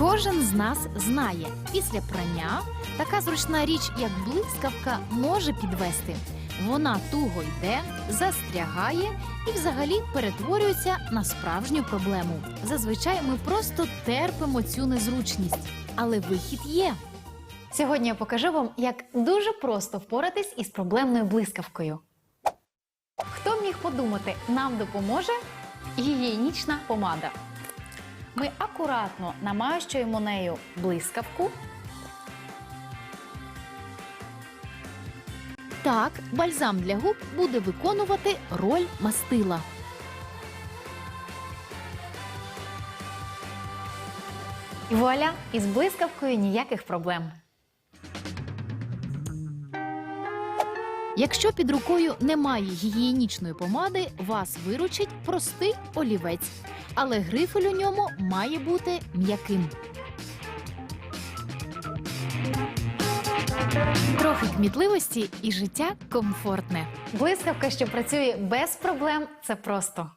Кожен з нас знає, після прання така зручна річ, як блискавка, може підвести. Вона туго йде, застрягає і взагалі перетворюється на справжню проблему. Зазвичай ми просто терпимо цю незручність, але вихід є. Сьогодні я покажу вам, як дуже просто впоратись із проблемною блискавкою. Хто міг подумати, нам допоможе гігієнічна помада. Ми акуратно намащуємо нею блискавку. Так, бальзам для губ буде виконувати роль мастила. І вуаля, із блискавкою ніяких проблем. Якщо під рукою немає гігієнічної помади, вас виручить простий олівець, але грифель у ньому має бути м'яким. Трохи кмітливості і життя комфортне. Блискавка, що працює без проблем, це просто.